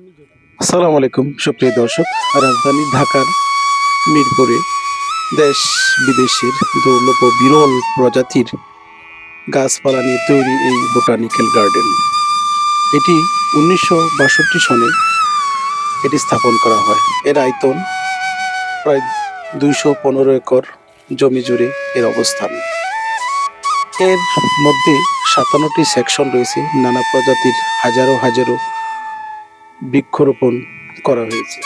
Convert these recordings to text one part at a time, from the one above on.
আসসালামু আলাইকুম সুপ্রিয় দর্শক। রাজধানী ঢাকার মিরপুরে দেশ বিদেশের দুর্লভ বিরল প্রজাতির গাছপালা নিয়ে তৈরি এই বোটানিক্যাল গার্ডেন। এটি উনিশশো বাষট্টি সনে এটি স্থাপন করা হয়। এর আয়তন প্রায় দুইশো পনেরো একর জমি জুড়ে এর অবস্থান। এর মধ্যে সাতান্নটি সেকশন রয়েছে। নানা প্রজাতির হাজারো হাজারো বৃক্ষরোপণ করা হয়েছে।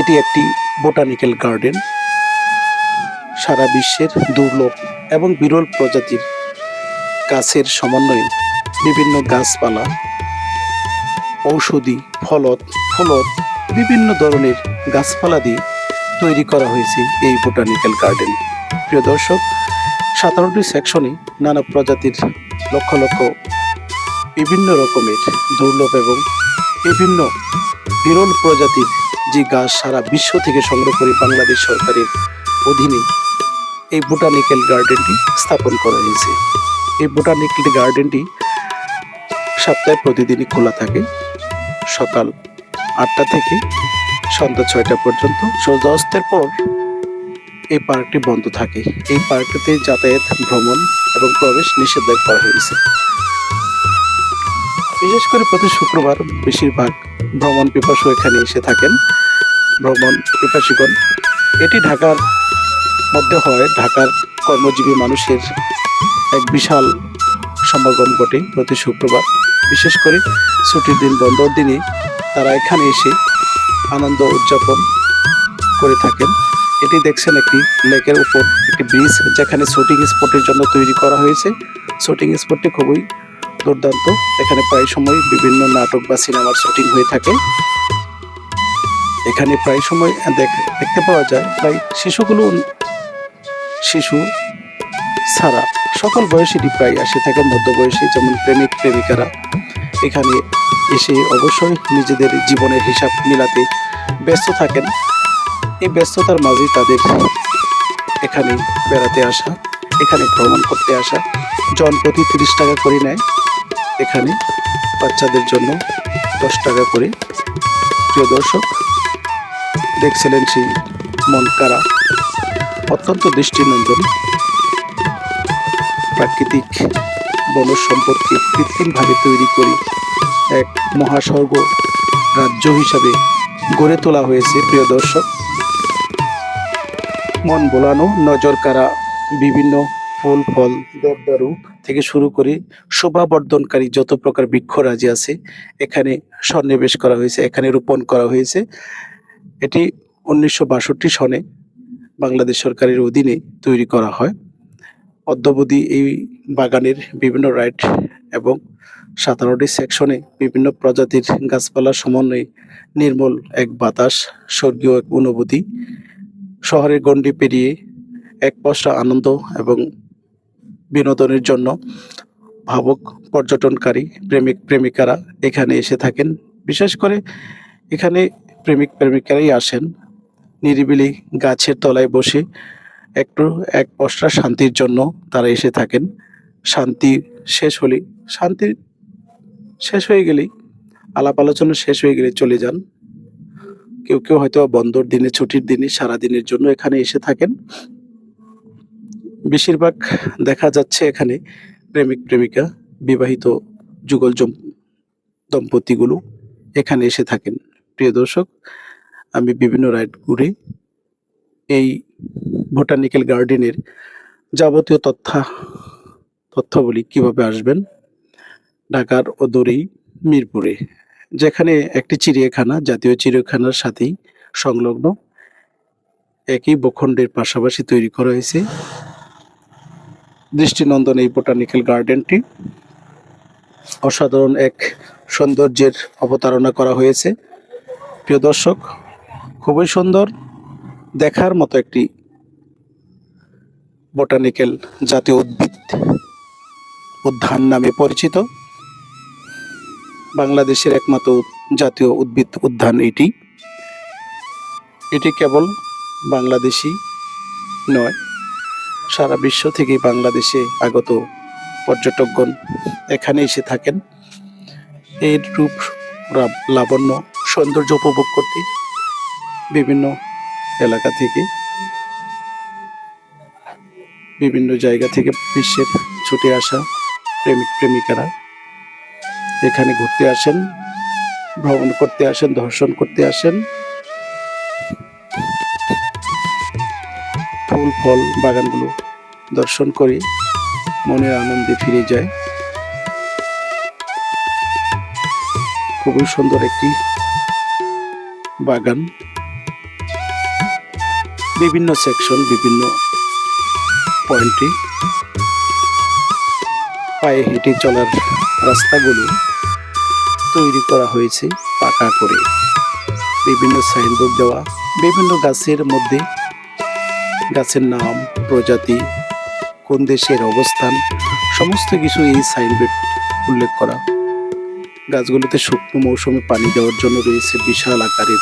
এটি একটি বোটানিক্যাল গার্ডেন। সারা বিশ্বের দুর্লভ এবং বিরল প্রজাতির গাছের সমন্বয়ে বিভিন্ন গাছপালা, ঔষধি ফলত ফলত বিভিন্ন ধরনের গাছপালা দিয়ে তৈরি করা হয়েছে এই বোটানিক্যাল গার্ডেন। প্রিয় দর্শক সাতান্নটি সেকশনে নানা প্রজাতির লক্ষ লক্ষ বিভিন্ন রকমের দুর্লভ এবং বিভিন্ন বিরল প্রজাতির যে গাছ সারা বিশ্ব থেকে সংগ্রহ করে বাংলাদেশ সরকারের অধীনে এই বোটানিক্যাল গার্ডেনটি স্থাপন করা হয়েছে। এই বোটানিক্যাল গার্ডেনটি সপ্তাহে প্রতিদিনই খোলা থাকে। সকাল আটটা থেকে সন্ধ্যা ছয়টা পর্যন্ত। সূর্যাস্তের পর এই পার্কটি বন্ধ থাকে। এই পার্কটিতে যাতায়াত, ভ্রমণ এবং প্রবেশ নিষেধাজ্ঞা করা হয়েছে। বিশেষ করে প্রতি শুক্রবার বেশিরভাগ ভ্রমণ পিপাসু এখানে এসে থাকেন। ভ্রমণ পিপাসীগণ। এটি ঢাকার মধ্যে হয়, ঢাকার কর্মজীবী মানুষের এক বিশাল সমাগম ঘটে প্রতি শুক্রবার। বিশেষ করে ছুটির দিন, বন্ধর দিনে তারা এখানে এসে আনন্দ উদযাপন করে থাকেন। এটি দেখছেন একটি লেকের উপর একটি ব্রিজ, যেখানে শুটিং স্পটের জন্য তৈরি করা হয়েছে। শুটিং স্পটটি খুবই দুর্দান্ত। এখানে প্রায় সময় বিভিন্ন নাটক বা সিনেমার শুটিং হয়ে থাকে। এখানে প্রায় সময় দেখ- দেখতে পাওয়া যায়, প্রায় শিশুগুলো শিশু ছাড়া সকল বয়সীরই প্রায় আসে থাকে মধ্যবয়সী যেমন প্রেমিক, প্রেমিকারা এখানে এসে অবশ্যই নিজেদের জীবনের হিসাব মিলাতে ব্যস্ত থাকেন। এই ব্যস্ততার মাঝে তাদের এখানে বেড়াতে আসা, এখানে ভ্রমণ করতে আসা, জন প্রতি তিরিশ টাকা করে নেয়। এখানে বাচ্চাদের জন্য দশ টাকা করে। প্রিয় দর্শক, দেখছিলেন সেই মন কারা। অত্যন্ত দৃষ্টিনন্দন। প্রাকৃতিক বন সম্পদকে কৃত্রিমভাবে তৈরি করে এক মহাসর্গ রাজ্য হিসাবে গড়ে তোলা হয়েছে, প্রিয় দর্শক। মন বোলানো, নজর কারা বিভিন্ন ফুল, ফল দেবদারু থেকে শুরু করে শোভাবর্ধনকারী যত প্রকার বৃক্ষরাজি আছে, এখানে সন্নিবেশ করা হয়েছে, এখানে রোপণ করা হয়েছে। এটি উনিশশো বাষট্টি সনে বাংলাদেশ সরকারের অধীনে তৈরি করা হয়। অদ্যাবধি এই বাগানের বিভিন্ন রাইড এবং সাতান্নটি সেকশনে বিভিন্ন প্রজাতির গাছপালা সমন্বয়ে নির্মল এক বাতাস, স্বর্গীয় এক অনুভূতি, শহরের গণ্ডি পেরিয়ে এক পশরা আনন্দ এবং বিনোদনের জন্য ভাবক পর্যটনকারী, প্রেমিক, প্রেমিকারা এখানে এসে থাকেন। বিশেষ করে এখানে প্রেমিক, প্রেমিকারাই আসেন। নিরিবিলি গাছের তলায় বসে একটু এক পশরা শান্তির জন্য তারা এসে থাকেন। শান্তি শেষ হলে, শান্তি শেষ হয়ে গেলেই, আলাপ আলোচনা শেষ হয়ে গেলে চলে যান। কেউ কেউ হয়তো বন্দর দিনে, ছুটির দিনে সারা দিনের জন্য এখানে এসে থাকেন। বেশিরভাগ দেখা যাচ্ছে এখানে প্রেমিক, প্রেমিকা, বিবাহিত যুগল দম্পতিগুলো এখানে এসে থাকেন। প্রিয় দর্শক, আমি বিভিন্ন রাইড ঘুরে এই বোটানিক্যাল গার্ডেনের যাবতীয় তথ্য, তথ্যাবলী কীভাবে আসবেন ঢাকার অদূরেই মিরপুরে, যেখানে একটি চিড়িয়াখানা, জাতীয় চিড়িয়াখানার সাথেই সংলগ্ন। একই ভূখণ্ডের পাশাপাশি তৈরি করা হয়েছে। দৃষ্টিনন্দন এই বোটানিক্যাল গার্ডেনটি। অসাধারণ এক সৌন্দর্যের অবতারণা করা হয়েছে। প্রিয় দর্শক, খুবই সুন্দর দেখার মতো একটি বোটানিক্যাল জাতীয় উদ্ভিদ উদ্যান নামে পরিচিত। বাংলাদেশের একমাত্র জাতীয় উদ্ভিদ উদ্যান এটি। এটি কেবল বাংলাদেশি নয় সারা বিশ্ব থেকে বাংলাদেশে আগত পর্যটকগণ এখানে এসে থাকেন। এর রূপ লাবণ্য সৌন্দর্য উপভোগ করতে বিভিন্ন এলাকা থেকে, বিভিন্ন জায়গা থেকে বিশ্বের ছুটে আসা প্রেমিক প্রেমিকারা এখানে ঘুরতে আসেন, ভ্রমণ করতে আসেন, দর্শন করতে আসেন। ফুল বাগানগুলো দর্শন করে মনের আনন্দে ফিরে যায় খুবই সুন্দর একটি বাগান। বিভিন্ন সেকশন বিভিন্ন পয়েন্টে পায়ে হেঁটে চলার রাস্তাগুলো তৈরি করা হয়েছে পাকা করে। বিভিন্ন সাইনবোর্ড দেওয়া, বিভিন্ন গাছের মধ্যে গাছের নাম, প্রজাতি, কোন দেশের অবস্থান, সমস্ত কিছু এই সাইনবোর্ড উল্লেখ করা। গাছগুলোতে শুকনো মৌসুমে পানি দেওয়ার জন্য রয়েছে বিশাল আকারের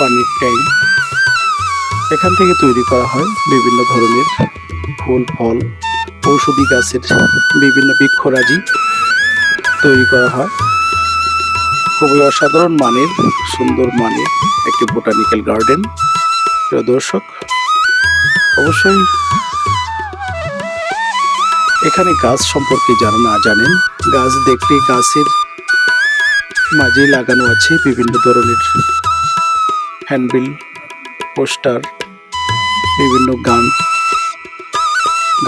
পানির ট্যাঙ্ক। এখান থেকে তৈরি করা হয় বিভিন্ন ধরনের ফুল, ফল, ঔষধি গাছের বিভিন্ন বৃক্ষরাজি তৈরি করা হয়। খুবই অসাধারণ মানের, সুন্দর মানের একটি বোটানিক্যাল গার্ডেন। প্রিয় দর্শক অবশ্যই। এখানে গাছ সম্পর্কে যারা না জানেন, গাছ দেখলে গাছের মাঝে লাগানো আছে বিভিন্ন ধরনের হ্যান্ডবিল, পোস্টার, বিভিন্ন গান,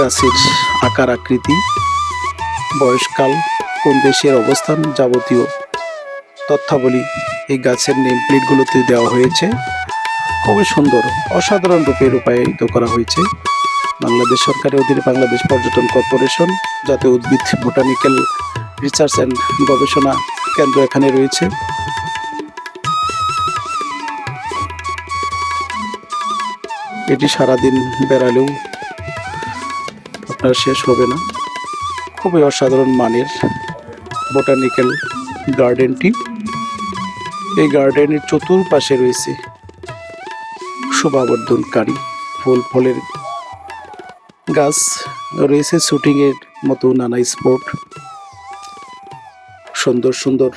গাছের আকার, আকৃতি, বয়সকাল, কোন দেশের অবস্থান যাবতীয় তথ্যাবলী এই গাছের নেম প্লেটগুলোতে দেওয়া হয়েছে। খুবই সুন্দর, অসাধারণ রূপে রূপায়িত করা হয়েছে। বাংলাদেশ সরকারের অধীনে বাংলাদেশ পর্যটন কর্পোরেশন, জাতীয় উদ্ভিদ বোটানিক্যাল রিসার্চ অ্যান্ড গবেষণা কেন্দ্র এখানে রয়েছে। এটি সারাদিন বেড়ালেও আপনার শেষ হবে না। খুবই অসাধারণ মানের বোটানিক্যাল গার্ডেনটি। এই গার্ডেনের চতুর্পাশে রয়েছে শোভাবর্ধনকারী। ফুল ফলের গাছ রয়েছে শুটিংয়ের মতো নানা স্পট। সুন্দর সুন্দর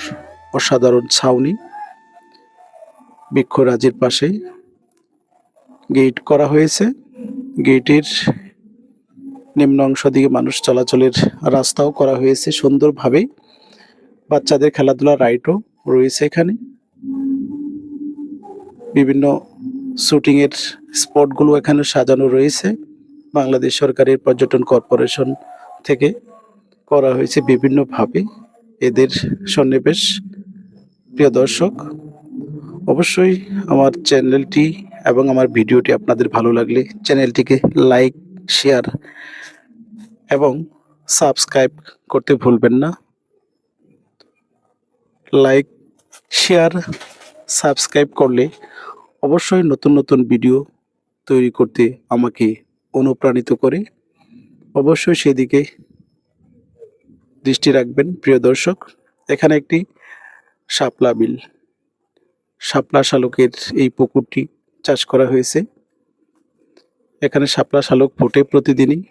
অসাধারণ ছাউনি বৃক্ষরাজের পাশে গেট করা হয়েছে। গেটের নিম্ন অংশ দিকে মানুষ চলাচলের রাস্তাও করা হয়েছে সুন্দরভাবে। বাচ্চাদের খেলাধুলার রাইটও রয়েছে এখানে। বিভিন্ন শুটিং এর স্পটগুলো এখানে সাজানো রয়েছে। বাংলাদেশ সরকারের পর্যটন কর্পোরেশন থেকে করা হয়েছে বিভিন্নভাবে। এদের সন্নিবেশ। প্রিয় দর্শক, অবশ্যই আমার চ্যানেলটি এবং আমার ভিডিওটি আপনাদের ভালো লাগলে চ্যানেলটিকে লাইক, শেয়ার এবং সাবস্ক্রাইব করতে ভুলবেন না। লাইক, শেয়ার, সাবস্ক্রাইব করলে অবশ্যই নতুন নতুন ভিডিও তৈরি করতে আমাকে অনুপ্রাণিত করে। অবশ্যই সেদিকে দৃষ্টি রাখবেন, প্রিয় দর্শক। এখানে একটি শাপলা বিল শাপলা শালকের এই পুকুরটি চাষ করা হয়েছে। এখানে শাপলা শালক ফোটে প্রতিদিনই।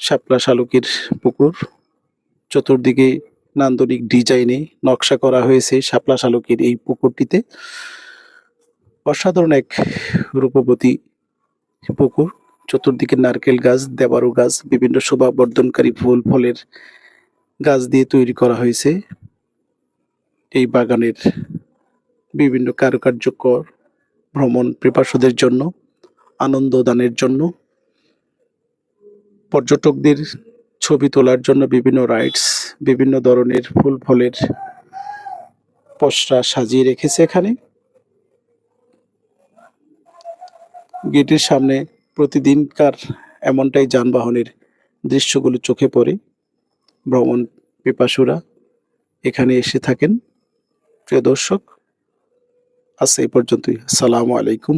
শাপলা শালকের পুকুর চতুর্দিকে নান্দনিক ডিজাইনে নকশা করা হয়েছে শাপলা শালকের এই পুকুরটিতে। অসাধারণ এক রূপবতী পুকুর। চতুর্দিকে নারকেল গাছ দেবারু গাছ, বিভিন্ন শোভা বর্ধনকারী ফুল, ফলের গাছ দিয়ে তৈরি করা হয়েছে। এই বাগানের বিভিন্ন কারুকার্যকর ভ্রমণ পিপাসুদের জন্য, আনন্দ দানের জন্য, পর্যটকদের ছবি তোলার জন্য বিভিন্ন রাইডস বিভিন্ন ধরনের ফুল ফলের পসরা সাজিয়ে রেখেছে এখানে। গেটের সামনে প্রতিদিনকার এমনটাই যানবাহনের দৃশ্যগুলো চোখে পড়ে। ভ্রমণ পিপাসুরা এখানে এসে থাকেন। প্রিয় দর্শক, আজ এই পর্যন্তই। আসসালামু আলাইকুম।